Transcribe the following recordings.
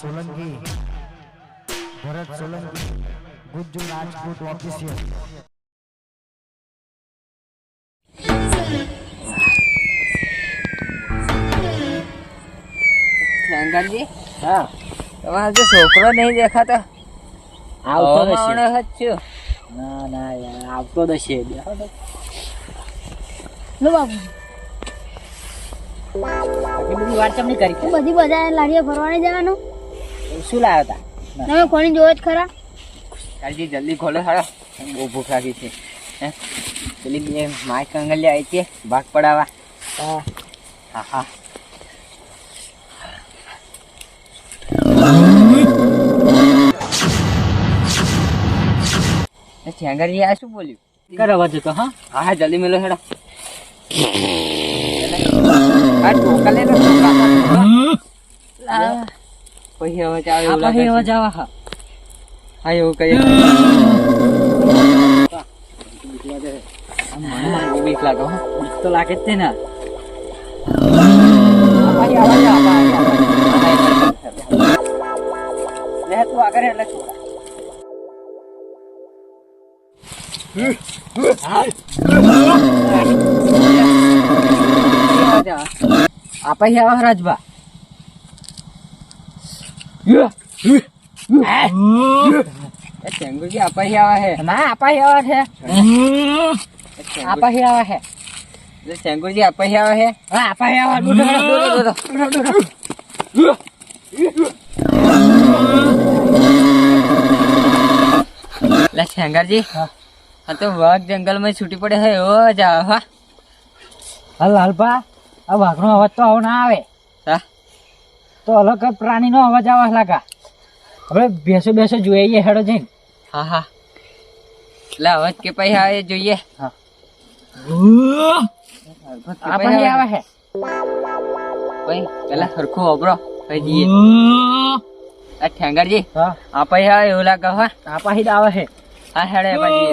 Solanki. Bharat Solanki. Gujju Rajput official Shankarji હા. તમારો જે છોકરો નહીં દેખાતો? આવતો હશે છું. ના ના યાર આવતો જ હશે લો બાપુ. બધી વાત ચમ કરી. બધી બજારે લારીએ ફરવા નહીં જવાનું શું લાવ્યો તા? તમે કોની જોવો જ ખરા. કાલજી જલ્દી ખોલો સારો બહુ ભૂખ લાગી છે. હે? પેલી બે માય કંગલી આવી છે ભાગ પડાવવા. હા. હા હા. આ શું બોલ્યું? કરવા જતો હા. હા હા જલ્દી મેલો હેડા. આ ટોકા લો ટોકા. પછી હવે ચાવ એવું લાગે છે. જવા હા હા એવું કહીએ મને બહુ બીક લાગે હો. બીક તો લાગે જ તે ને આપાય, આપાય, આપાય, આપાય. લે તું આગળ હેડ, છોકરા. આપણે આવા રાજભા ચેંગુજી આપાય આવે હે. ના આપણે આવા છે. આપણે આવા છે. એ ચેંગુજી આપાય આવે હે. હા આપણે આવા. દૂધો દૂધો દૂધો લે શંકરજી હા. તો વાઘ જંગલમાં છૂટી પડે હે એવો જ આવે હા હા લાલભા આ વાઘનો અવાજ તો આવો ના આવે. હા તો અલગ પ્રાણીનો અવાજ આવે લાગા. હવે બેસો બેસો જોઈએ હેડો જઈને. હા હા. એટલે અવાજ કે પછી આવે એ જોઈએ. હા. આપણે આવે હે ભાઈ પેલા સરખું અબરો ભાઈ જઈએ. આ ઠેંગરજી હા. આપણે એવું લાગે હા. આ પાછી જ આવે છે. હા હેડે પછી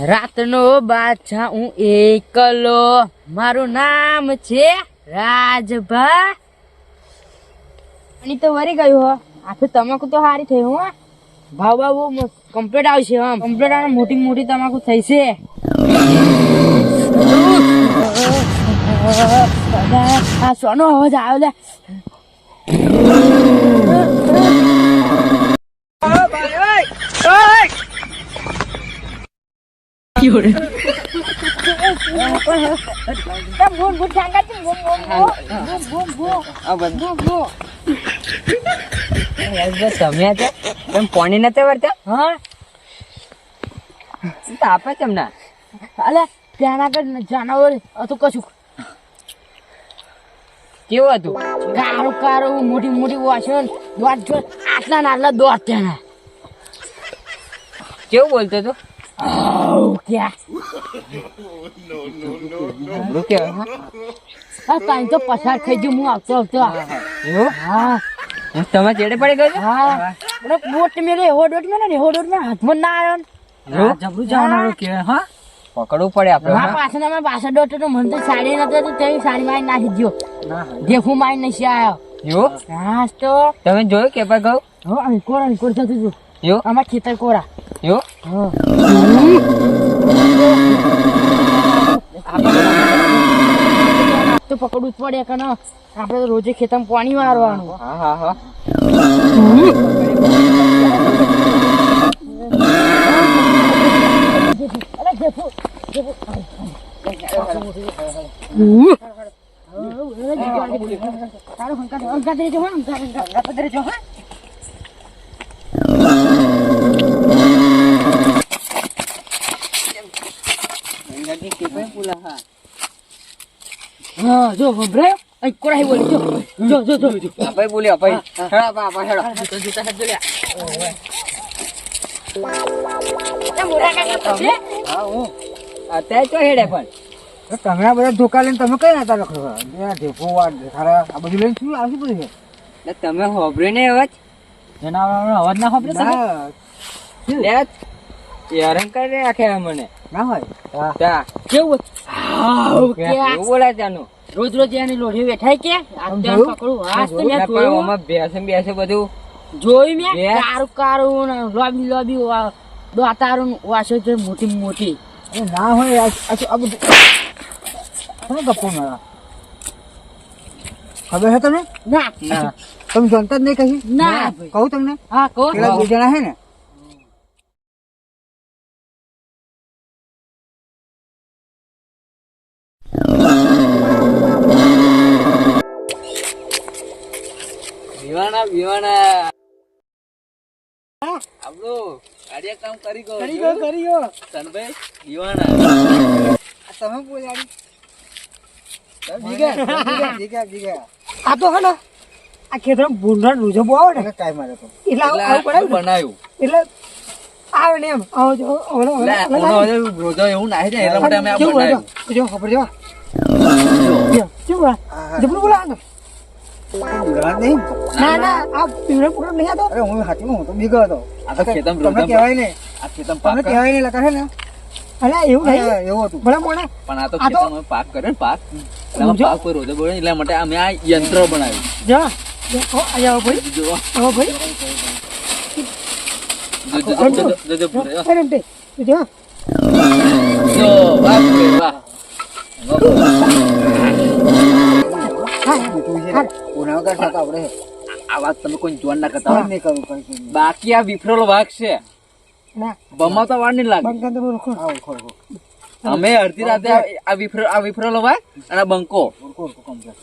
રાતનો બાદશાહ હું એકલો. મારું નામ છે રાજભા. અને તો વરી ગયું હો. આખું તમાકુ તો સારી થઈ હો ભાવ ભાવ બહુ કમ્પ્લીટ આવશે આમ. કમ્પ્લીટ આવે મોટી મોટી તમાકુ થઈ છે આ સોનો અવાજ આવ્યો લે ભૂમ ભૂમ ઠાંગા છે. ભૂમ ભૂમ નથી ભૂમ ભૂમ આ બધું ભૂમ ભૂમ તમે તો તમે પોણી નતા વળતા હા તાપે તમને અલે ત્યાં આગળ જાનવર હતું કશું. કેવું હતું? કારું કારું મોટી મોટી વાસણ દોડ જો આટલા ને આટલા દોડ ત્યાં કેવું બોલતો હતો આવ ક્યાં હું કેવું હા આ તાઈ તો પસાર થઈ ગયું હું આવતો આવતો એવું હા તમે ચેડે પડી ગયો? હા અરે બોટ મેલે એવો ડોટ મેલે ને એવો ડોટ મેં હાથમાં ના આવ્યો? જબરું જવાનું કે હા પકડવું પડે આપણે હા હા? પાછળ અમે પાછળ ડોટ તો મને તો સાડી નતો તો તે સાડી મારી નાખી ગયો દેખું મારી નથી આવ્યો એવું હા તો તમે જોયું કે પર ગયું હા અંકોર અંકોર થતું હતું એવું આમાં ખેતર કોરા યો તો પકડવું જ પડે કે આપણે તો રોજે ખેતરમાં પાણી મારવાનું હા હા હા તારો હંકાર હંકાર દેજો હા હંકાર હંકાર દેજો હા હા જો ભભરાયો અહીં કોરાહી બોલી જો જો જો જો. આપણે બોલ્યો ભાઈ. હેડો આપા આપા હેડો. જૂતા જૂતા હેડ જોડ્યા એ મોરા કાકા પછી હા હું. અત્યારે તો હેડે પણ. તો તમે આ બધા ધોકા લઈને તમે કઈ નતા લખો? ખારા આ બધું લઈને શું આવશું બધું? છે તમે હોભરે ને અવાજ? એના અવાજ ના ખબર લે હેરાન કરી રાખે મને. ના હોય? હા. કેવું હાવ, કે એવું બોલાય રોજ રોજ એની લોઢી બેઠાય કે? આ આમ ત્યાં જોયું? પકડું. હા તો મેં જોયું આમાં બેસે બેસે બધું. જોયું મેં? કારું કારું ને લોબી લોબી દોતારું વાસો છે મોટી મોટી. ના હોય આ બધું ગપ્પો મારા ખબર છે તને? ના. ના. તમે જાણતા જ નહીં કહી ના કહું તમને હા કહો બે જણા હે ને. આપણું કાર્યક્રમ કરી ગયો કરી ગયો કરી ગયો. સનભાઈ વિવાના તમે બોલાડી. જીગા જીગા જીગા આ તો હે ને આ ખેતરમાં ભૂંડણ રૂજો બહુ આવે ને એટલે મારે તો એટલે આવું આ બનાવ્યું. એટલે આવે ને એમ. આવો જો ઓલો રોજો એવું ના જાય એટલા માટે અમે આ બનાવ્યું. જો? જો ખબર જો જો કેવું જબરું બોલા ને ના ના આ પીવડો પૂરો નહીં અરે હું હાથીમાં હું તો બીગો હતો. આ તો ખેતમ તમને કહેવાય ને. આ ખેતમ તમને પાક કરે. કહેવાય ને લખા છે ને. અલે એવું નહીં. એવું હતું. ભલા મોણે. પણ આ તો આ પાક કરે ને પાક. પાક પર રોજો બોલે એટલા માટે અમે આ યંત્ર બનાવ્યું. જો આવો ભાઈ આવો ભાઈ. બાકી આ વિફરેલો વાઘ છે ના તો વાર નહીં લાગે અમે અડધી રાતે આ- વિફરો આ વિફરેલો વાઘ અને બંકો.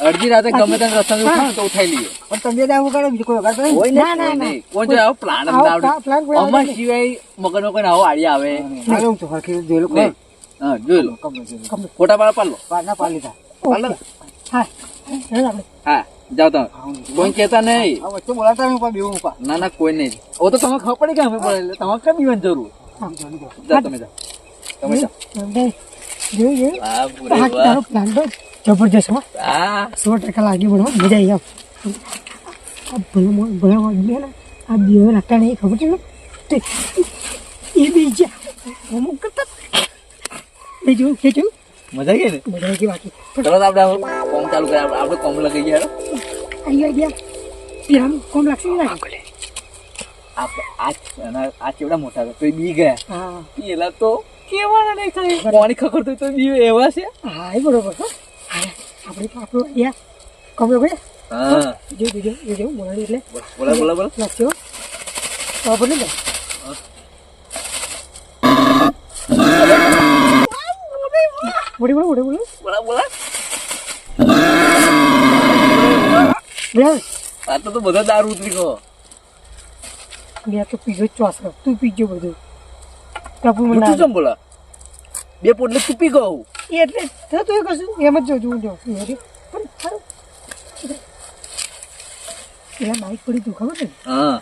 અડધી રાતે ગમે ત્યાં રસ્તા ઉઠાવે તો ઉઠાઈ લઈએ. પણ તમે બે આવું કરો બીજું કોઈ વગર નહીં? કોઈ ના, ના, ના કોણ જો આવો પ્લાન આવડે અમાર નહીં. સિવાય મગજમાં કોઈ આવો આડી આવે. હું તો હરખી. હા જોઈ લો. Complete જોયેલું. ફોટા પાડ પાડ લો. પાર ના પાર લીધા. પાડ લો હા. હા જાઓ તમે. કોઈ કેતા નહીં. આ વચ્ચે બોલાતા નહીં, પણ બેવું. ના ના કોઈ નહીં. ઓ તો તમે ખબર પડી કે અમે પડે તમારે કેમ પીવાની જરૂર? જાઓ તમે જાઓ. જોયું જોયું જબરજસ્ત સો ટકા લાગી પડો મજા આવી આમ. ભલા વાગી ને આ બે લાગતા નહીં ખબર છે ને? એ બીજા અમુક કરતા જોયું કે જોયું? મજા આવી ગઈ ને? મજા આવી ગઈ બાકી. ચલો તો આપણે કોમ ચાલુ કરીએ. આપણે કોમ લગાઈ ગયા. આવી ગયા પેલા કોમ લાગશે ને આપણે આ આ કેવડા મોટા તો એ બી ગયા. હા. પેલા તો કેવાના નહીં થાય. કોની ખબર તો તો બી એવા છે? હા એ બરોબર હો. આપણે તો આપણો કમરો ભાઈ હા. જો જો જો જો મોરાડી એટલે. બોલા બોલા બોલા હો. બરાબર ને. બોડી બોલો બોડી બોલો બોલા. બોલા આ તો તો બધા દારૂ ઉતરી ગયો. મેં તો પીજો ચોસ તું પીજો બધું. ટપુ મને શું બોલા બે પોટલે તું પી ગયો એટલે થતું એ કશું એમ જ જોજો જો પણ સારું બાઈક પડી તું ખબર ને હા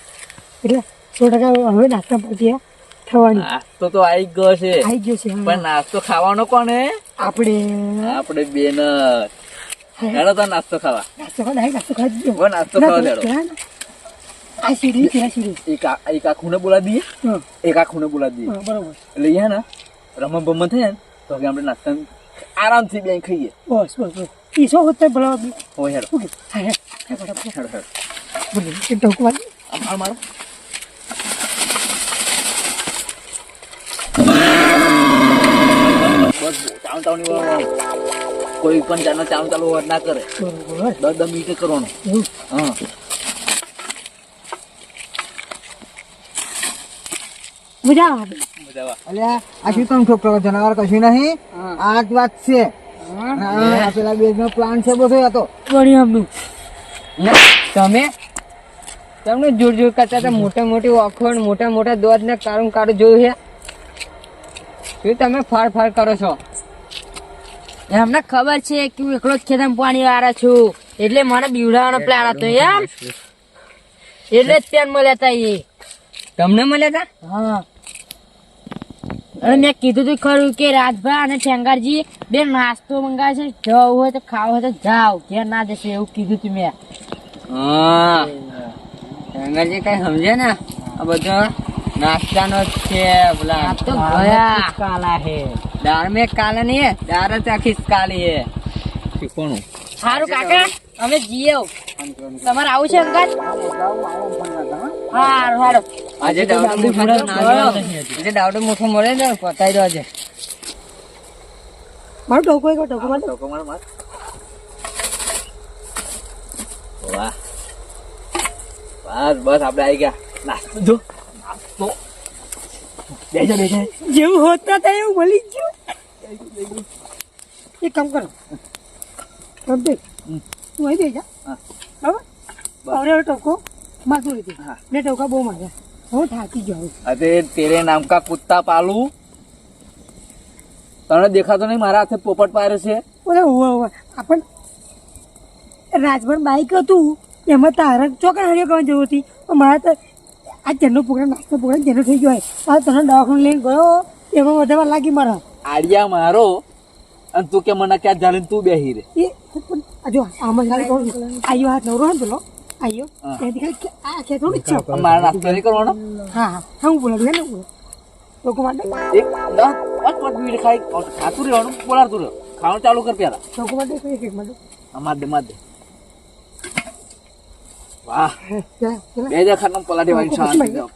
એટલે સો ટકા હવે નાસ્તા પડતી થવાની નાસ્તો તો આવી ગયો છે આવી ગયો છે પણ નાસ્તો ખાવાનો કોને આપણે આપણે બેન હેડો તો નાસ્તો ખાવા નાસ્તો ખાવા નાસ્તો ખાઈ દીધો નાસ્તો ખાવા. આ સીડી પેલા સીડી. એક આ એક આ ખૂણે બોલા દઈએ. એક આ ખૂણે બોલા દઈએ. હા, એટલે અહીંયા ને રમણ બમણ થાય ને તો હવે આપણે નાસ્તા આરામથી બેન ખાઈએ. બસ બસ બસ. હોત ભલા ઓકે હા હા બરાબર હેડો હેડો બોલો મારો. બસ ચાલુ કોઈ પણ જાનો ચાલુ ચાલુ ના કરે. બરોબર. દસ દસ મિનિટે કરવાનું. હા. અલ્યા, આ શું તમે ઠોકરો? જનાવર કશું નહીં? આ જ વાત છે. પેલા બે નો પ્લાન છે બધો હતો તો. વળી તમે? તમને જોર જોર કરતા હતા મોટા મોટી ઓખોડ મોટા મોટા દોધ ને કાળું કાળું જોયું છે? શું તમે ફાળ ફાળ કરો છો? અમને ખબર છે કે હું એકલો જ ખેતમ પાણી વાળા છું. એટલે મને બીવડાવવાનો પ્લાન હતો એમ? એટલે જ પેન મળ્યા હતા એ. તમને મળ્યા હતા હા. અને મેં કીધું તું ખરું કે રાજભા અને ઠેંગારજી બે નાસ્તો મંગાવે છે જવું હોય તો ખાવ હોય તો જાઓ. ઘેર ના જશે એવું કીધું તું મેં. ઠેંગારજી કઈ સમજે ને? આ બધા નાસ્તાનો જ છે બોલા તો ગયા. કાલા હે. દાળ મેં કાલા નહીં હે દાળ જ આખી કાલી હે. શીખવાનું. સારું કાકા અમે જીએ તમારે આવું છે અંકલ હારું હારું. આજે દાવડો મુઠો આજે દાવડો મુઠો મળે ને પતાઈ દો આજે. મારો ટોકો એક ટોકો મારો. ટોકો કમર માર. વાહ. બસ બસ આપણે આવી ગયા. નાસ્તો જો. નાસ્તો. બેજો બેજો જેવું હોત ના થાય એવું મળી ગયું. એક કામ કરો. રમતે તું અહીં બેજા જા. હા. બરાબર? હવે ટોકો માથું લીધી હા. ને ટોકા બહુ માર્યા હું થાકી ગયો અરે તેરે નામ કા કુત્તા પાલુ. તને દેખાતો નહીં મારા હાથે પોપટ પાડ્યો છે. ઓરે હોવે આપણ રાજભર બાઈક હતું. એમાં તારા ચોકડ હાર્યો કરવા જવું હતી. મારે તો આ જેનો પ્રોગ્રામ નાસ્તો પ્રોગ્રામ જેનો થઈ ગયો આ તને દવાખાને લઈને ગયો. એમાં વધારે લાગી મારા. આડિયા મારો. અને તું કે મને ક્યાં જાણે તું બેહી રે એ જો આમાં આયો હાથ નવરો પેલો. જ છે આ મારા નાસ્તો નહીં કરવાનો હા હા હા હું બોલાવું ને હું લોકો માટે એક દસ પાંચ પાંચ મિનિટ ખાઈ ખાતું રહેવાનું બોલાતું રહ્યો ખાવાનું ચાલુ કર પેલા લોકો માટે એક એક માટે અમાર દે માર વાહ બે હજાર ખાટલા પલાટી વાળી દો.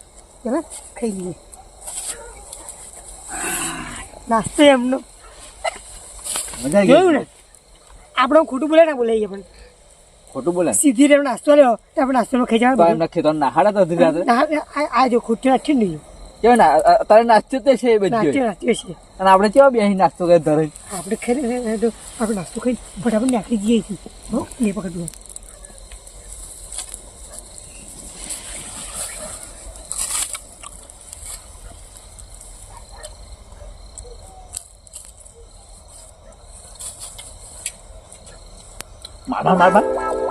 ખાઈ લઈએ નાસ્તો એમનો મજા જોયું ને આપણે ખોટું બોલે ના બોલાઈએ પણ ખોટું બોલે? સીધી રે નાસ્તો લ્યો. આપણે નાસ્તો ખાઈ જવા જવાનું નખે તો નાહાડા તો રાતે આ જો ખોટી નાખી નહીં કેવાય ને તારે નાસ્તો તે છે બધી નાસ્તો છે. અને આપણે કેવા બેહી નાસ્તો કરે ધરે? આપણે ખરી આપણે નાસ્તો ખાઈ ફટાફટ નાખી જઈએ છીએ. એ પકડવું માર માર માર.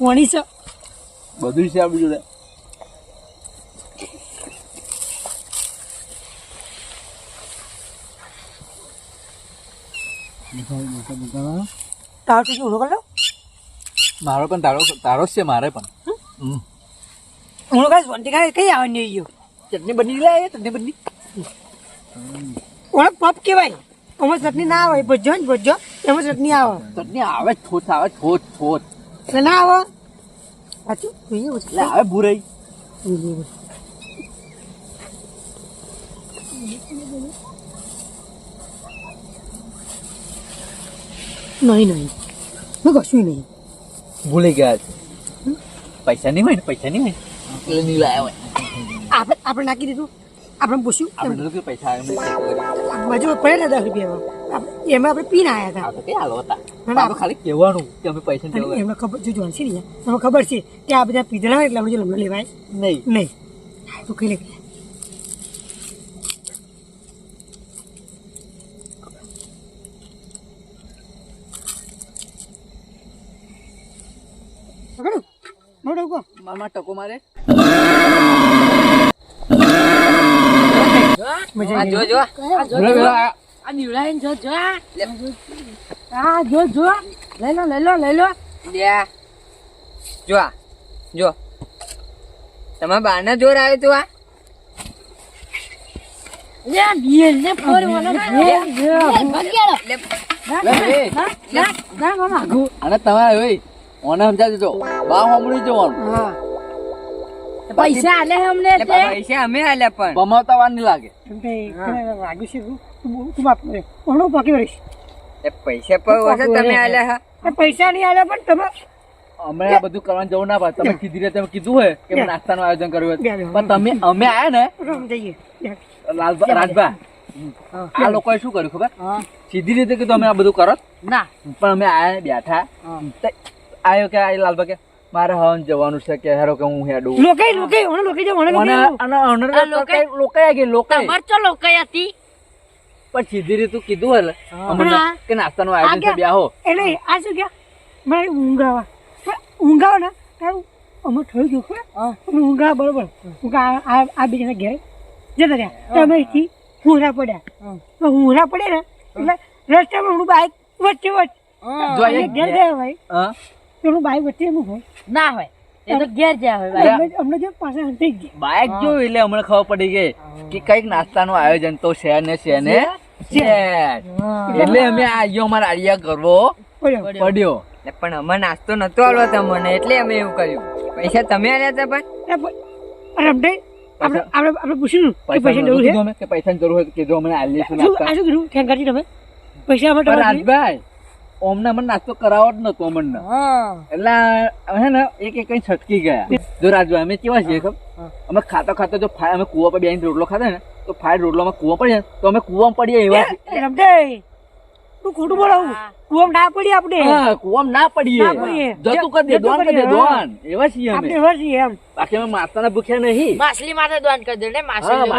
કોણી છે? બધું છે આપણી જોડે. તાવ તો ઊંડો કરો મારો પણ તારો તારો જ છે મારે પણ. હું કાંઈ શાંતિ કાંઈ કઈ આવે નહીં ગયો ચટણી બની લે ચટણી બની ઓળખ પપ કહેવાય. એમાં ચટણી ના આવે ભજો ને ભજો એમાં ચટણી આવે. ચટણી આવે છોટ આવે છોટ છોટ એટલે ના આવે સાચું જોઈએ ભૂરાઈ. નહીં નહીં. મેં કશું નહીં. ભૂલી ગયા છે. પૈસા નહીં હોય ને પૈસા નહીં હોય એટલે નહીં લાયા હોય. આપણે આપણે નાખી દીધું. આપણે પૂછ્યું. આપણે તો કે પૈસા બાજુ પડેલા દસ રૂપિયા એમાં આપણે પીને આવ્યા આ તો હાલો હતા? તો ખાલી કહેવાનું કે અમે પૈસા હતા દેવા એમને ખબર જો જોન છે ને તમને ખબર છે કે આ બધા પીધેલા હોય એટલે આપણે લમડો લેવાય. નહીં. નહીં. તો કઈ લે મોડો ઊભો મારમાં ટકો મારે. મજા જો જો જો આ- નીવડાઈને જો જો આ. જો જો. લઈ લો લઈ લો લઈ લો. લ્યા. જો આ જો. તમારા બાના જોર આવ્યો તું આ? લે બિયર ને ફોર વાળો લે, લે, એ, ના મામા. અને તમારે હોય ઓને સમજાવજો જો બા સાંભળી જવાનું. હા. પૈસા આલે હે અમને લે, પૈસા અમે આલ્યા પણ. કમાવતા વાર નહીં લાગે. છે ઓણો પાકી વળીશ. એ પૈસા પર ઓછા તમે આલ્યા હા. એ પૈસા નહીં આલે પણ તમે અમે આ બધું કરવાનું જવું ના પડે. તમે કીધી રીતે કીધું હોય કે નાસ્તાનું આયોજન કર્યું હોય. પણ તમે અમે આયા ને જઈએ લાલભા રાજભા. આ લોકોએ શું કર્યું ખબર? સીધી રીતે કીધું અમે આ બધું કરો? ના. પણ અમે આયા બેઠા. આયો કે આ લાલભા કે મારે હવન જવાનું છે કે હેરો કે હું હેડું. લોકાઈ લોકાઈ ઓણો લોકાઈ જો ઓણો લોકાઈ અને લોકાઈ લોકાઈ ગઈ લોકાઈ. ચો લોકાઈ હતી? પણ સીધી રીતે કીધું હોય અમને હા. કે નાસ્તાનું આયોજન છે આ એટલે આ શું કે મારે ઊંઘાવા. આવે પણ ઊંઘ આવે ને તારું અમે થયું ગયું ખબર? ઊંઘા બરોબર. ઊંઘા આ બીજાના ઘેર જતા રહ્યા. તો અમે અહીંથી હુંરા પડ્યા. તો હુંરા પડે ને એટલે રસ્તામાં હું બાઈક વચ્ચે વચ્ચે. ઘેર ગયા ભાઈ હા. પેલું બાઈક વચ્ચે એનું હોય. ના હોય. બાઇક જોયું એટલે હમણાં ખબર પડી ગઈ કે કંઈક નાસ્તાનું આયોજન તો છે ને છે ને? એટલે અમે આયો અમારે આડિયા કરવો પડ્યો. પડ્યો. પણ અમે નાસ્તો નતો આવ્યો તમને એટલે અમે એવું કર્યું. પૈસા તમે આવ્યા હતા પણ? રમડે આપણે આપણે આપણે પૂછ્યું કે પૈસા જરૂર છે? કે પૈસાની જરૂર હોય કીધું અમને આ શું કીધું? ઠેંકાજી તમે પૈસા અમે રાજભાઈ ઓમને મને નાસ્તો કરાવો જ નતો અમને એટલે હે ને એક એક કઈ છટકી ગયા. જો રાજુ અમે કેવા છીએ ખબર? અમે ખાતા ખાતા જો ફાય અમે કુવા પર બેસીને રોટલો ખાતા ને તો ફાય રોટલો અમે કુવા પડીએ તો અમે કુવા પડીએ એવા. તું ખોટું બોલાવું કુવામાં ના પડી આપણે. હા કુવામાં ના પડીએ. જતું કરી દે દોન કરી દે દોન. એવા છીએ અમે. એવા છીએ એમ. બાકી અમે નાસ્તાના ભૂખ્યા નહીં. માછલી માટે દોન કરી દે ને માછલી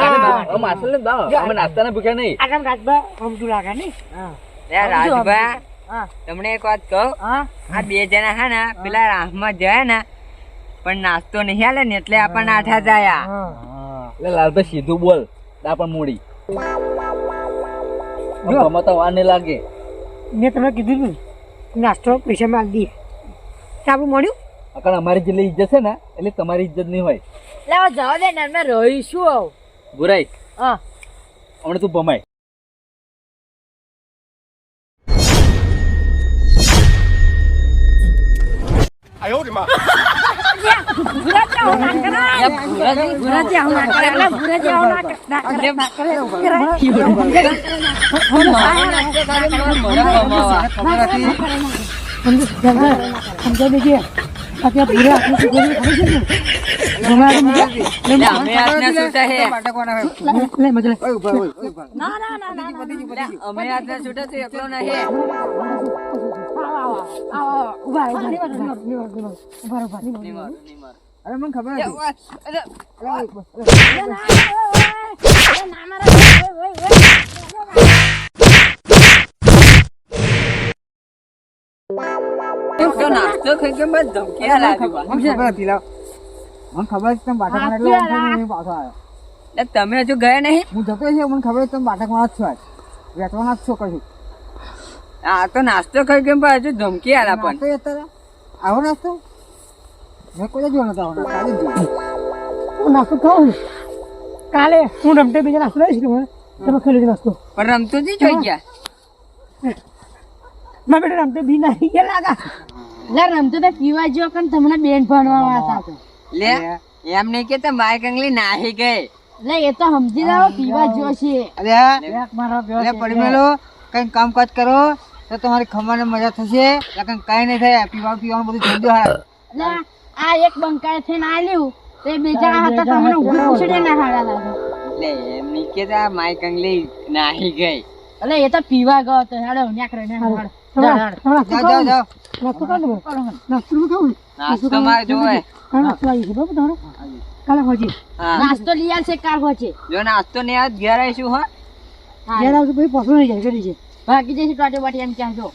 માછલી ને દો અમે નાસ્તાના ભૂખ્યા નહીં. આ કામ રાજભા સમજુ લાગે હા. રાજભા. તમને એક વાત કહું? આ બે જણા હે ને પેલા રાહમાં જાય ને પણ નાસ્તો નહીં આલે ને એટલે આપણને આઠા જાય એટલે લાલભાઈ સીધું બોલ દા પણ મૂડી. ગમે તો વાર નહીં લાગે. મેં તમને કીધું ને નાસ્તો પૈસા માં આલી દઈએ આપણું મળ્યું કારણ અમારી જેટલી ઇજ્જત છે ને એટલે તમારી ઇજ્જત નહીં હોય. લાવો જવા દે ને અમે રહીશું બુરાઈ હા. હમણાં તું ભમાય. સમજા દેજે અત્યારે પૂરા આપણે શું કર્યું ખબર છે ને ગમે આપણે મૂક્યા? અમે આજના છૂટા તો એકલો ઊભા અરે મને ખબર નથી નાસ્તો ખાઈ કે બસ ધમકી ખબર હતી લાવ મને ખબર હતી તમે બાટકમાં એટલે પાછો આવ્યો તમે હજુ ગયા નહીં હું જતો છે મને ખબર છે તમે બાટકમાં જ છો વેચવાના જ છો કશું આ તો નાસ્તો ખાઈ કેમ પણ હજુ ધમકી આલા પણ. આવો નાસ્તો? મેં કોઈ જોયો નતો આવો જોયો. હું નાસ્તો ખાઉં કાલે હું રમતે બીજા નાસ્તો લઈશ તમે તમે ખાઈ લેજો નાસ્તો. પણ રમતો જ જોઈ ગયા. મારા બેટા રમતે બી ના ગયા લાગા. લે રમતો તો પીવા જો પણ તમને બેન ભણવા હતા લે એમ નહીં કે તો માઈક અંગલી નાહી ગઈ. લે એ તો સમજી લાવો પીવા જો છે. અરે અરે પડમેલો કઈ કામકાજ કરો. તો તમારી ખમાને મજા થશે? લગન કઈ નહીં થાય પીવા પીવાનું બધું હાર લે આ એક બંકાય થઈને આલ્યું તો એ બે જણા હતા તમને ઊભી પૂછડી ના હાડા લાગે લે એમ નહીં કે આ માઈક અંગલી નાહી ગઈ. એટલે એ તો પીવા ગયો તો હાડો ન્યાક રહીને હેડો. નાસ્તો જાઓ જાઓ જાઓ. નાસ્તો તમે નાસ્તો ને નાસ્તો માં જોવે. હા નાસ્તો આવી છે બરાબર તમારો? કાલે હોજી. હા. નાસ્તો લઈ આવશે કાલ હોચે જો નાસ્તો ને આજ ઘેર આવીશું હો? ઘેર આવશે પછી પસંદ નહીં જાય કરી છે બાકી જઈશું ટાટે બાટી એમ ક્યાં જો.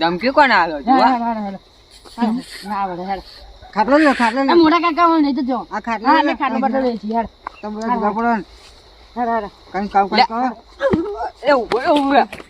ધમકી કોણ આવ્યો ના આવડે, હેડો. ખાટલો લો ખાટલો લો મોટા કાકા હોય નહીં તો જો આ ખાટલો હા ખાટલો બટલો લે છે યાર તમે ભેગા ને. હેડો, હેડો. કઈ કાવ એ ઊભો ઊભો